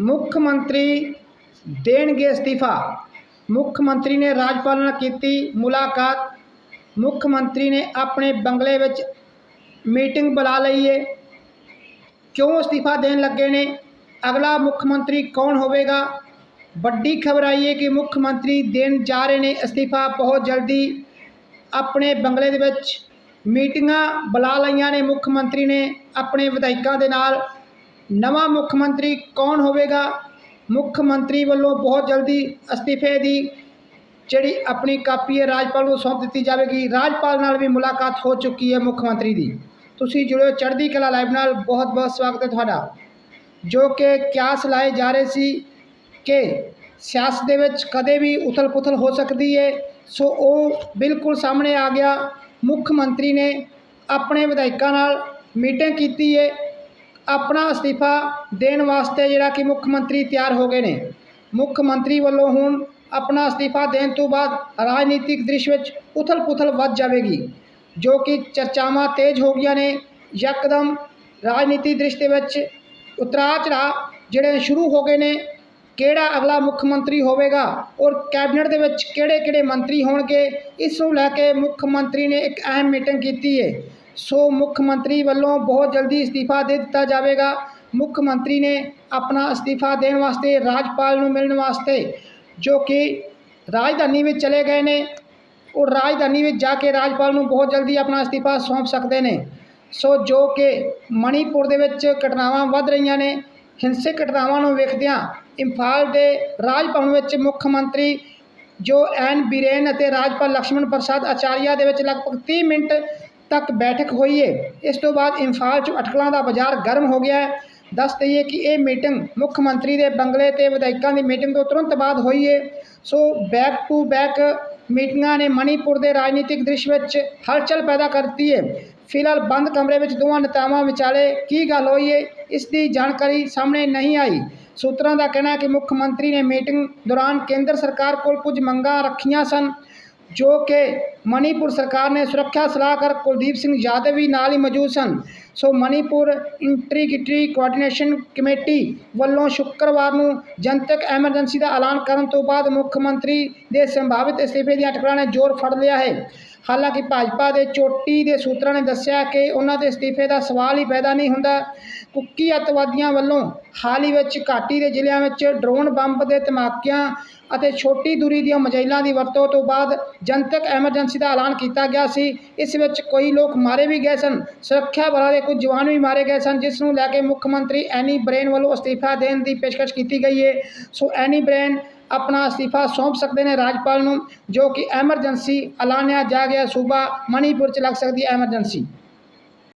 ਮੁੱਖ ਮੰਤਰੀ ਦੇਣਗੇ ਅਸਤੀਫਾ। ਮੁੱਖ ਮੰਤਰੀ ਨੇ ਰਾਜਪਾਲ ਨਾਲ ਕੀਤੀ ਮੁਲਾਕਾਤ। ਮੁੱਖ ਮੰਤਰੀ ਨੇ ਆਪਣੇ ਬੰਗਲੇ ਵਿੱਚ ਮੀਟਿੰਗ ਬੁਲਾ ਲਈ ਏ। ਕਿਉਂ ਅਸਤੀਫਾ ਦੇਣ ਲੱਗੇ ਨੇ? ਅਗਲਾ ਮੁੱਖ ਮੰਤਰੀ ਕੌਣ ਹੋਵੇਗਾ? ਵੱਡੀ ਖਬਰ ਆਈ ਹੈ ਕਿ ਮੁੱਖ ਮੰਤਰੀ ਦੇਣ ਜਾ ਰਹੇ ਨੇ ਅਸਤੀਫਾ। ਬਹੁਤ ਜਲਦੀ ਆਪਣੇ ਬੰਗਲੇ ਦੇ ਵਿੱਚ ਮੀਟਿੰਗਾਂ ਬੁਲਾ ਲਈਆਂ ਨੇ ਮੁੱਖ ਮੰਤਰੀ ਨੇ ਆਪਣੇ ਵਿਧਾਇਕਾਂ ਦੇ ਨਾਲ। ਨਵਾਂ ਮੁੱਖ ਮੰਤਰੀ ਕੌਣ ਹੋਵੇਗਾ? ਮੁੱਖ ਮੰਤਰੀ ਵੱਲੋਂ ਬਹੁਤ ਜਲਦੀ ਅਸਤੀਫੇ ਦੀ ਜਿਹੜੀ ਆਪਣੀ ਕਾਪੀ ਹੈ ਰਾਜਪਾਲ ਨੂੰ ਸੌਂਪ ਦਿੱਤੀ ਜਾਵੇਗੀ। ਰਾਜਪਾਲ ਨਾਲ ਵੀ ਮੁਲਾਕਾਤ ਹੋ ਚੁੱਕੀ ਹੈ ਮੁੱਖ ਮੰਤਰੀ ਦੀ। ਤੁਸੀਂ ਜੁੜਿਓ ਚੜ੍ਹਦੀ ਕਲਾ ਲਾਈਵ ਨਾਲ। ਬਹੁਤ ਬਹੁਤ ਸਵਾਗਤ ਹੈ ਤੁਹਾਡਾ। ਜੋ ਕਿ ਕਿਆਸ ਲਾਏ ਜਾ ਰਹੇ ਸੀ ਕਿ ਸਿਆਸਤ ਦੇ ਵਿੱਚ ਕਦੇ ਵੀ ਉਥਲ-ਪੁਥਲ ਹੋ ਸਕਦੀ ਹੈ। ਸੋ ਉਹ ਬਿਲਕੁਲ ਸਾਹਮਣੇ ਆ ਗਿਆ। ਮੁੱਖ ਮੰਤਰੀ ਨੇ ਆਪਣੇ ਵਿਧਾਇਕਾਂ ਨਾਲ ਮੀਟਿੰਗ ਕੀਤੀ ਹੈ। ਆਪਣਾ ਅਸਤੀਫਾ ਦੇਣ ਵਾਸਤੇ ਜਿਹੜਾ ਕਿ ਮੁੱਖ ਮੰਤਰੀ ਤਿਆਰ ਹੋ ਗਏ ਨੇ। ਮੁੱਖ ਮੰਤਰੀ ਵੱਲੋਂ ਹੁਣ ਆਪਣਾ ਅਸਤੀਫਾ ਦੇਣ ਤੋਂ ਬਾਅਦ ਰਾਜਨੀਤਿਕ ਦ੍ਰਿਸ਼ ਵਿੱਚ ਉਥਲ-ਪੁਥਲ ਵੱਧ ਜਾਵੇਗੀ, ਜੋ ਕਿ ਚਰਚਾਵਾਂ ਤੇਜ਼ ਹੋ ਗਈਆਂ ਨੇ। ਯਕਦਮ ਰਾਜਨੀਤੀ ਦ੍ਰਿਸ਼ ਦੇ ਵਿੱਚ ਉਤਰਾਅ ਚੜਾਅ ਜਿਹੜੇ ਸ਼ੁਰੂ ਹੋ ਗਏ ਨੇ, ਕਿਹੜਾ ਅਗਲਾ ਮੁੱਖ ਮੰਤਰੀ ਹੋਵੇਗਾ ਔਰ ਕੈਬਨਿਟ ਦੇ ਵਿੱਚ ਕਿਹੜੇ ਕਿਹੜੇ ਮੰਤਰੀ ਹੋਣਗੇ, ਇਸ ਨੂੰ ਲੈ ਕੇ ਮੁੱਖ ਮੰਤਰੀ ਨੇ ਇੱਕ ਅਹਿਮ ਮੀਟਿੰਗ ਕੀਤੀ ਹੈ ਸੋ ਮੁੱਖ ਮੰਤਰੀ ਵੱਲੋਂ ਬਹੁਤ ਜਲਦੀ ਅਸਤੀਫਾ ਦੇ ਦਿੱਤਾ ਜਾਵੇਗਾ। ਮੁੱਖ ਮੰਤਰੀ ਨੇ ਆਪਣਾ ਅਸਤੀਫਾ ਦੇਣ ਵਾਸਤੇ ਰਾਜਪਾਲ ਨੂੰ ਮਿਲਣ ਵਾਸਤੇ ਜੋ ਕਿ ਰਾਜਧਾਨੀ ਵਿੱਚ ਚਲੇ ਗਏ ਨੇ, ਉਹ ਰਾਜਧਾਨੀ ਵਿੱਚ ਜਾ ਕੇ ਰਾਜਪਾਲ ਨੂੰ ਬਹੁਤ ਜਲਦੀ ਆਪਣਾ ਅਸਤੀਫਾ ਸੌਂਪ ਸਕਦੇ ਨੇ। ਸੋ ਜੋ ਕਿ ਮਣੀਪੁਰ ਦੇ ਵਿੱਚ ਘਟਨਾਵਾਂ ਵੱਧ ਰਹੀਆਂ ਨੇ, ਹਿੰਸਕ ਘਟਨਾਵਾਂ ਨੂੰ ਵੇਖਦਿਆਂ ਇੰਫਾਲ ਦੇ ਰਾਜ ਭਵਨ ਵਿੱਚ ਮੁੱਖ ਮੰਤਰੀ ਜੋ ਐਨ ਬੀਰੇਨ ਅਤੇ ਰਾਜਪਾਲ ਲਕਸ਼ਮਣ ਪ੍ਰਸਾਦ ਆਚਾਰੀਆ ਦੇ ਵਿੱਚ ਲਗਭਗ 30 ਮਿੰਟ ਤੱਕ ਬੈਠਕ ਹੋਈ ਹੈ ਇਸ ਤੋਂ ਬਾਅਦ ਇੰਫਾਲ 'ਚ ਅਟਕਲਾਂ ਦਾ ਬਾਜ਼ਾਰ ਗਰਮ ਹੋ ਗਿਆ ਹੈ। ਦੱਸ ਦਈਏ ਕਿ ਇਹ ਮੀਟਿੰਗ ਮੁੱਖ ਮੰਤਰੀ ਦੇ ਬੰਗਲੇ ਤੇ ਵਿਧਾਇਕਾਂ ਦੀ ਮੀਟਿੰਗ ਤੋਂ ਤੁਰੰਤ ਬਾਅਦ ਹੋਈ ਹੈ ਸੋ ਬੈਕ ਟੂ ਬੈਕ ਮੀਟਿੰਗਾਂ ਨੇ ਮਣੀਪੁਰ ਦੇ ਰਾਜਨੀਤਿਕ ਦ੍ਰਿਸ਼ ਵਿੱਚ ਹਲਚਲ ਪੈਦਾ ਕਰਤੀ ਹੈ ਫਿਲਹਾਲ ਬੰਦ ਕਮਰੇ ਵਿੱਚ ਦੋਵਾਂ ਨੇਤਾਵਾਂ ਵਿਚਾਲੇ ਕੀ ਗੱਲ ਹੋਈ ਹੈ ਇਸ ਦੀ ਜਾਣਕਾਰੀ ਸਾਹਮਣੇ ਨਹੀਂ ਆਈ। ਸੂਤਰਾਂ ਦਾ ਕਹਿਣਾ ਹੈ ਕਿ ਮੁੱਖ ਮੰਤਰੀ ਨੇ ਮੀਟਿੰਗ ਦੌਰਾਨ ਕੇਂਦਰ ਸਰਕਾਰ ਕੋਲ ਕੁਝ ਮੰਗਾਂ ਰੱਖੀਆਂ ਸਨ। ਜੋ ਕਿ ਮਣੀਪੁਰ ਸਰਕਾਰ ਨੇ ਸੁਰੱਖਿਆ ਸਲਾਹਕਾਰ ਕੁਲਦੀਪ ਸਿੰਘ ਯਾਦਵ ਵੀ ਨਾਲ ਹੀ ਮੌਜੂਦ ਸਨ। ਸੋ ਮਣੀਪੁਰ ਇੰਟਰੀਗਿਟਰੀ ਕੋਆਰਡੀਨੇਸ਼ਨ ਕਮੇਟੀ ਵੱਲੋਂ ਸ਼ੁੱਕਰਵਾਰ ਨੂੰ ਜਨਤਕ ਐਮਰਜੈਂਸੀ ਦਾ ਐਲਾਨ ਕਰਨ ਤੋਂ ਬਾਅਦ ਮੁੱਖ ਮੰਤਰੀ ਦੇ ਸੰਭਾਵਿਤ ਅਸਤੀਫੇ ਦੀਆਂ ਅਟਕਲਾਂ ਨੇ ਜ਼ੋਰ ਫੜ ਲਿਆ ਹੈ। ਹਾਲਾਂਕਿ ਭਾਜਪਾ ਦੇ ਚੋਟੀ ਦੇ ਸੂਤਰਾਂ ਨੇ ਦੱਸਿਆ ਕਿ ਉਹਨਾਂ ਦੇ ਅਸਤੀਫੇ ਦਾ ਸਵਾਲ ਹੀ ਪੈਦਾ ਨਹੀਂ ਹੁੰਦਾ। ਕੁੱਕੀ ਅੱਤਵਾਦੀਆਂ ਵੱਲੋਂ ਹਾਲ ਹੀ ਵਿੱਚ ਘਾਟੀ ਦੇ ਜ਼ਿਲ੍ਹਿਆਂ ਵਿੱਚ ਡਰੋਨ ਬੰਬ ਦੇ ਧਮਾਕਿਆਂ ਅਤੇ ਛੋਟੀ ਦੂਰੀ ਦੀਆਂ ਮਜਾਈਲਾਂ ਦੀ ਵਰਤੋਂ ਤੋਂ ਬਾਅਦ ਜਨਤਕ ਐਮਰਜੈਂਸੀ ਦਾ ਐਲਾਨ ਕੀਤਾ ਗਿਆ ਸੀ। ਇਸ ਵਿੱਚ ਕਈ ਲੋਕ ਮਾਰੇ ਵੀ ਗਏ ਸਨ। ਸੁਰੱਖਿਆ ਬਲਾਂ ਦੇ ਕੁਝ ਜਵਾਨ ਵੀ ਮਾਰੇ ਗਏ ਸਨ, ਜਿਸ ਨੂੰ ਲੈ ਕੇ ਮੁੱਖ ਮੰਤਰੀ ਐਨੀ ਬ੍ਰੇਨ ਵੱਲੋਂ ਅਸਤੀਫਾ ਦੇਣ ਦੀ ਪੇਸ਼ਕਸ਼ ਕੀਤੀ ਗਈ ਹੈ ਸੋ ਐਨੀ ਬ੍ਰੇਨ ਆਪਣਾ ਅਸਤੀਫਾ ਸੌਂਪ ਸਕਦੇ ਨੇ ਰਾਜਪਾਲ ਨੂੰ, ਜੋ ਕਿ ਐਮਰਜੈਂਸੀ ਐਲਾਨਿਆ ਜਾ ਗਿਆ ਸੂਬਾ ਮਣੀਪੁਰ 'ਚ ਲੱਗ ਸਕਦੀ ਹੈ ਐਮਰਜੈਂਸੀ।